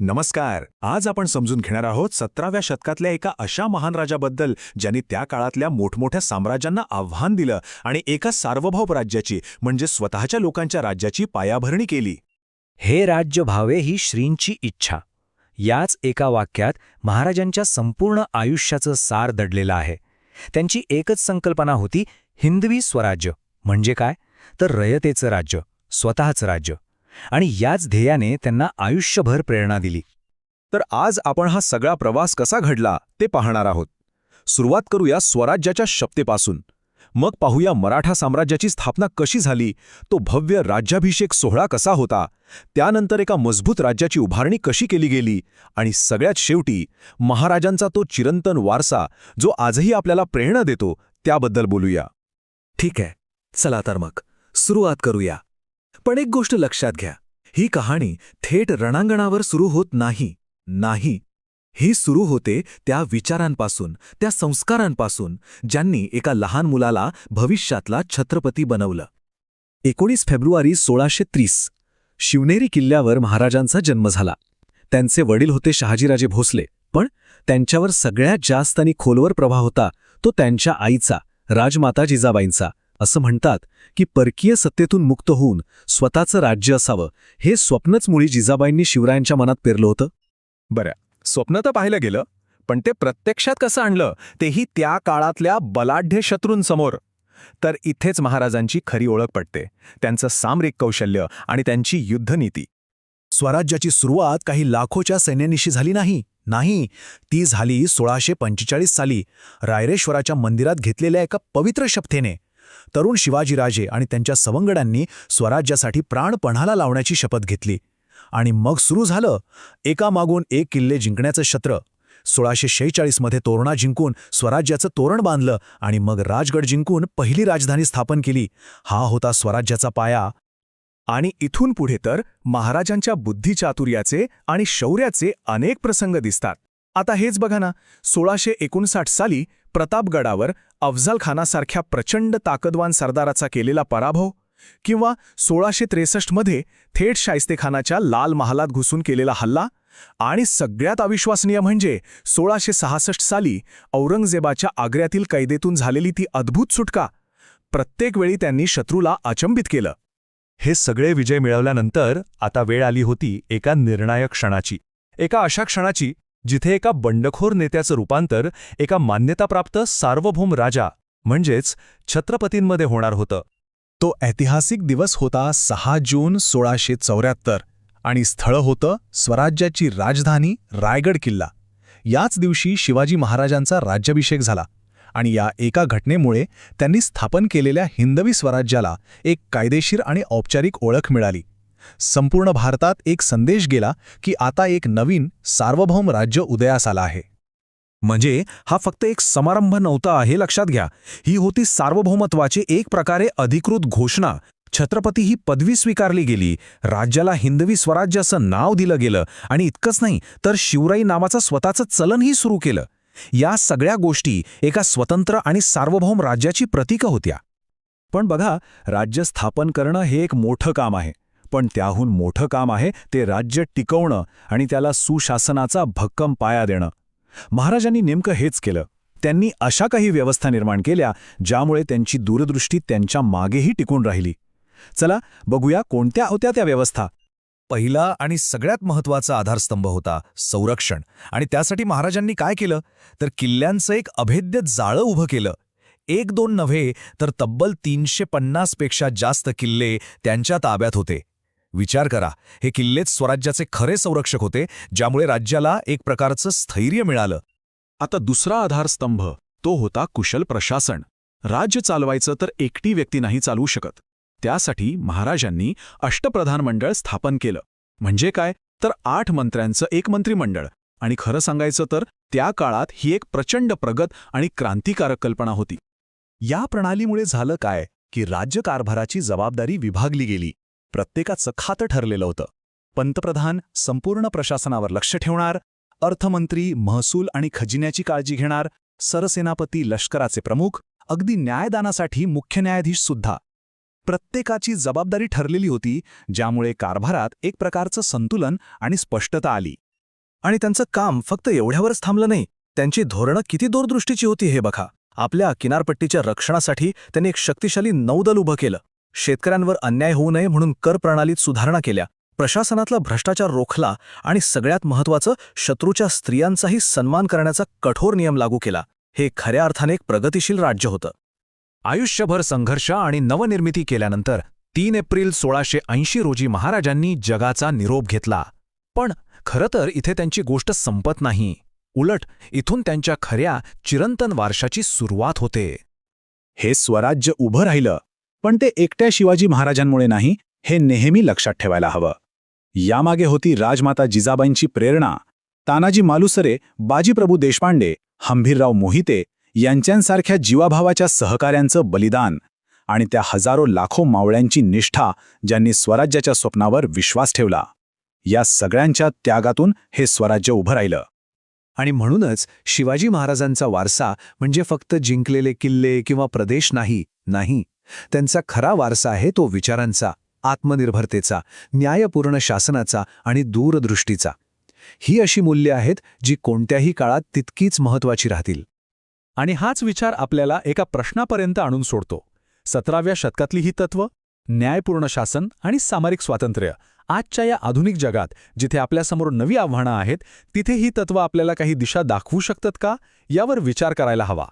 नमस्कार. आज आपण समजून घेणार आहोत सतराव्या शतकातल्या एका अशा महान राजाबद्दल ज्यांनी त्या काळातल्या मोठमोठ्या साम्राज्यांना आव्हान दिलं आणि एका सार्वभौम राज्याची म्हणजे स्वतःच्या लोकांच्या राज्याची पायाभरणी केली. हे राज्य भावे ही श्रींची इच्छा. याच एका वाक्यात महाराजांच्या संपूर्ण आयुष्याचं सार दडलेलं आहे. त्यांची एकच संकल्पना होती हिंदवी स्वराज्य. म्हणजे काय? तर रयतेचं राज्य स्वतःचं राज्य. आणि याच ध्येयाने त्यांना आयुष्यभर प्रेरणा दिली. तर आज आपण हा सगळा प्रवास कसा घडला ते पाहणार आहोत. सुरुवात करूया स्वराज्याच्या शपतेपासून मग पाहूया मराठा साम्राज्याची स्थापना कशी झाली तो भव्य राज्याभिषेक सोहळा कसा होता त्यानंतर एका मजबूत राज्याची उभारणी कशी केली गेली आणि सगळ्यात शेवटी महाराजांचा तो चिरंतन वारसा जो आजही आपल्याला प्रेरणा देतो त्याबद्दल बोलूया. ठीक आहे. चला तर मग. सुरुवात करूया. पण एक गोष्ट लक्षात घ्या. ही कहाणी थेट रणांगणावर सुरू होत नाही. नाही. ही सुरू होते त्या विचारांपासून त्या संस्कारांपासून ज्यांनी एका लहान मुलाला भविष्यातला छत्रपती बनवलं. एकोणीस फेब्रुवारी सोळाशे तीस शिवनेरी किल्ल्यावर महाराजांचा जन्म झाला. त्यांचे वडील होते शहाजीराजे भोसले पण त्यांच्यावर सगळ्यात जास्त आणि खोलवर प्रभाव होता तो त्यांच्या आईचा राजमाता जिजाबाईंचा. असं म्हणतात की परकीय सत्तेतून मुक्त होऊन स्वतःचं राज्य असावं हे स्वप्नच मुळी जिजाबाईंनी शिवरायांच्या मनात पेरलं होतं? बरं स्वप्न तर पाहिलं गेलं पण ते प्रत्यक्षात कसं आणलं तेही त्या काळातल्या बलाढ्य शत्रूंसमोर. तर इथेच महाराजांची खरी ओळख पडते त्यांचं सामरिक कौशल्य आणि त्यांची युद्धनीती. स्वराज्याची सुरुवात काही लाखोच्या सैन्यानिशी झाली नाही नाही ती झाली सोळाशे पंचेचाळीस साली रायरेश्वराच्या मंदिरात घेतलेल्या एका पवित्र शपथेने. तरुण शिवाजीराजे आणि त्यांच्या सवंगड्यांनी स्वराज्यासाठी प्राणपणाला लावण्याची शपथ घेतली. आणि मग सुरू झालं एकामागून एक किल्ले जिंकण्याचं शत्र. सोळाशे शेहेचाळीसमध्ये तोरणा जिंकून स्वराज्याचं तोरण बांधलं आणि मग राजगड जिंकून पहिली राजधानी स्थापन केली. हा होता स्वराज्याचा पाया. आणि इथून पुढे तर महाराजांच्या बुद्धिचातुर्याचे आणि शौर्याचे अनेक प्रसंग दिसतात. आता हेच बघा ना सोळाशे एकोणसाठ साली प्रतापगडावर अफझल खानासारख्या प्रचंड ताकदवान सरदाराचा केलेला पराभव किंवा सोळाशे त्रेसष्टमध्ये थेट शाइस्तेखानाच्या लाल महालात घुसून केलेला हल्ला आणि सगळ्यात अविश्वसनीय म्हणजे सोळाशे सहासष्ट साली औरंगजेबाच्या आग्र्यातील कैदेतून झालेली ती अद्भुत सुटका प्रत्येक वेळी त्यांनी शत्रूला अचंबित केलं. हे सगळे विजय मिळवल्यानंतर आता वेळ आली होती एका निर्णायक क्षणाची. एका अशा क्षणाची जिथे एका बंडखोर नेत्याचं रूपांतर एका मान्यताप्राप्त सार्वभौम राजा म्हणजेच छत्रपतींमध्ये होणार होतं. तो ऐतिहासिक दिवस होता सहा जून सोळाशे चौऱ्याहत्तर आणि स्थळ होतं स्वराज्याची राजधानी रायगड किल्ला. याच दिवशी शिवाजी महाराजांचा राज्याभिषेक झाला आणि या एका घटनेमुळे त्यांनी स्थापन केलेल्या हिंदवी स्वराज्याला एक कायदेशीर आणि औपचारिक ओळख मिळाली. संपूर्ण भारतात एक संदेश गेला की आता एक नवीन सार्वभौम राज्य उदयास आला आहे. म्हणजे हा फक्त एक समारंभ नव्हता हे लक्षात घ्या. ही होती सार्वभौमत्वाची एक प्रकारे अधिकृत घोषणा. छत्रपती ही पदवी स्वीकारली गेली. राज्याला हिंदवी स्वराज्य असं नाव दिलं गेलं. आणि इतकंच नाही तर शिवराई नावाचं स्वतःचं चलनही सुरू केलं. या सगळ्या गोष्टी एका स्वतंत्र आणि सार्वभौम राज्याची प्रतीकं होत्या. पण बघा राज्य स्थापन करणं हे एक मोठं काम आहे. पण त्याहून मोठं काम आहे ते राज्य टिकवणं आणि त्याला सुशासनाचा भक्कम पाया देणं. महाराजांनी नेमकं हेच केलं. त्यांनी अशा काही व्यवस्था निर्माण केल्या ज्यामुळे त्यांची दूरदृष्टी त्यांच्या मागेही टिकून राहिली. चला बघूया कोणत्या होत्या त्या व्यवस्था. पहिला आणि सगळ्यात महत्त्वाचा आधारस्तंभ होता संरक्षण. आणि त्यासाठी महाराजांनी काय केलं? तर किल्ल्यांचं एक अभेद्य जाळं उभं केलं. एक दोन नव्हे तर तब्बल तीनशे पन्नासपेक्षा जास्त किल्ले त्यांच्या ताब्यात होते. विचार करा. हे किल्लेच स्वराज्याचे खरे संरक्षक होते ज्यामुळे राज्याला एक प्रकारचं स्थैर्य मिळालं. आता दुसरा आधारस्तंभ तो होता कुशल प्रशासन. राज्य चालवायचं तर एकटी व्यक्ती नाही चालवू शकत. त्यासाठी महाराजांनी अष्टप्रधान मंडळ स्थापन केलं. म्हणजे काय? तर आठ मंत्र्यांचं एक मंत्रिमंडळ. आणि खरं सांगायचं तर त्या काळात ही एक प्रचंड प्रगत आणि क्रांतिकारक कल्पना होती. या प्रणालीमुळे झालं काय? की राज्यकारभाराची जबाबदारी विभागली गेली. प्रत्येकाचं खातं ठरलेलं होतं. पंतप्रधान संपूर्ण प्रशासनावर लक्ष ठेवणार अर्थमंत्री महसूल आणि खजिन्याची काळजी घेणार सरसेनापती लष्कराचे प्रमुख अगदी न्यायदानासाठी मुख्य न्यायाधीश सुद्धा. प्रत्येकाची जबाबदारी ठरलेली होती ज्यामुळे कारभारात एक प्रकारचं संतुलन आणि स्पष्टता आली. आणि त्यांचं काम फक्त एवढ्यावरच थांबलं नाही. त्यांची धोरणं किती दूरदृष्टीची होती हे बघा. आपल्या किनारपट्टीच्या रक्षणासाठी त्यांनी एक शक्तिशाली नौदल उभं केलं. शेतकऱ्यांवर अन्याय होऊ नये म्हणून कर प्रणालीत सुधारणा केल्या. प्रशासनातला भ्रष्टाचार रोखला आणि सगळ्यात महत्त्वाचं शत्रूच्या स्त्रियांचाही सन्मान करण्याचा कठोर नियम लागू केला. हे खऱ्या अर्थाने एक प्रगतिशील राज्य होतं. आयुष्यभर संघर्ष आणि नवनिर्मिती केल्यानंतर तीन एप्रिल सोळाशे ऐंशी रोजी महाराजांनी जगाचा निरोप घेतला. पण खरं तर इथे त्यांची गोष्ट संपत नाही. उलट इथून त्यांच्या खऱ्या चिरंतन वारशाची सुरुवात होते. हे स्वराज्य उभं राहिलं. पण ते एकट्या शिवाजी महाराजांमुळे नाही हे नेहमी लक्षात ठेवायला हवं. यामागे होती राजमाता जिजाबाईंची प्रेरणा. तानाजी मालुसरे बाजीप्रभू देशपांडे हंभीरराव मोहिते यांच्यासारख्या जीवाभावाच्या सहकाऱ्यांचं बलिदान आणि त्या हजारो लाखो मावळ्यांची निष्ठा ज्यांनी स्वराज्याच्या स्वप्नावर विश्वास ठेवला. या सगळ्यांच्या त्यागातून हे स्वराज्य उभं राहिलं. आणि म्हणूनच शिवाजी महाराजांचा वारसा म्हणजे फक्त जिंकलेले किल्ले किंवा प्रदेश नाही नाही. त्यांचा खरा वारसा आहे तो विचारांचा आत्मनिर्भरतेचा न्यायपूर्ण शासनाचा आणि दूरदृष्टीचा. ही अशी मूल्य आहेत जी कोणत्याही काळात तितकीच महत्वाची राहतील. आणि हाच विचार आपल्याला एका प्रश्नापर्यंत आणून सोडतो. सतराव्या शतकातली ही तत्व न्यायपूर्ण शासन आणि सामरिक स्वातंत्र्य आजच्या या आधुनिक जगात जिथे आपल्यासमोर नवी आव्हानं आहेत तिथे ही तत्व आपल्याला काही दिशा दाखवू शकतात का? यावर विचार करायला हवा.